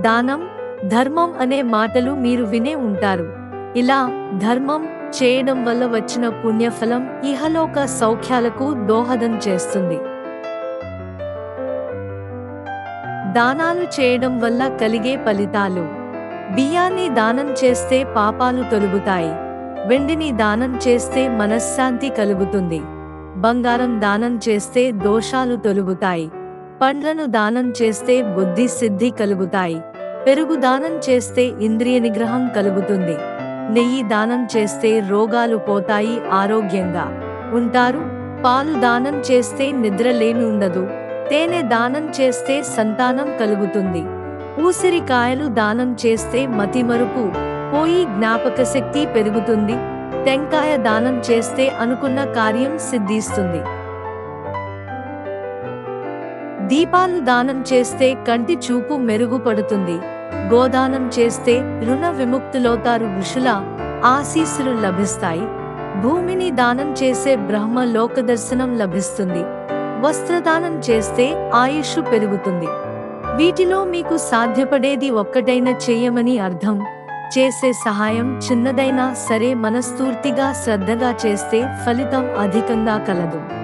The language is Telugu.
దానం ధర్మం అనే మాటలు మీరు వినే ఉంటారు. ఇలా ధర్మం చేయడం వల్ల వచ్చిన పుణ్యఫలం ఇహలోక సౌఖ్యాలకు దోహదం చేస్తుంది. దానాలు చేయడం వల్ల కలిగే ఫలితాలు. బియ్యాన్ని దానం చేస్తే పాపాలు తొలుగుతాయి. వెండిని దానం చేస్తే మనశ్శాంతి కలుగుతుంది. బంగారం దానం చేస్తే దోషాలు తొలుగుతాయి. పండ్లను దానం చేస్తే బుద్ధి సిద్ధి కలుగుతాయి. పెరుగు దానం చేస్తే ఇంద్రియ నిగ్రహం కలుగుతుంది. నెయ్యి దానం చేస్తే రోగాలు పోతాయి ఆరోగ్యంగా. ఉంటారు. పాలు దానం చేస్తే నిద్రలేమి ఉండదు. తేనె దానం చేస్తే సంతానం కలుగుతుంది. ఊసిరికాయలు దానం చేస్తే మతిమరుపు పోయి జ్ఞాపక శక్తి పెరుగుతుంది. టెంకాయ దానం చేస్తే అనుకున్న కార్యం సిద్ధిస్తుంది. దీపాలు దానం చేస్తే కంటి చూపు మెరుగుపడుతుంది. గోదానం చేస్తే రుణ విముక్తులవుతారు ఋషుల ఆశీస్సులు లభిస్తాయి. భూమిని దానం చేసే బ్రహ్మ లోకదర్శనం లభిస్తుంది. వస్త్రదానం చేస్తే ఆయుష్ పెరుగుతుంది. వీటిలో మీకు సాధ్యపడేది ఒక్కటైన చేయమని అర్థం. చేసే సహాయం చిన్నదైనా సరే మనస్ఫూర్తిగా శ్రద్ధగా చేస్తే ఫలితం అధికంగా కలదు.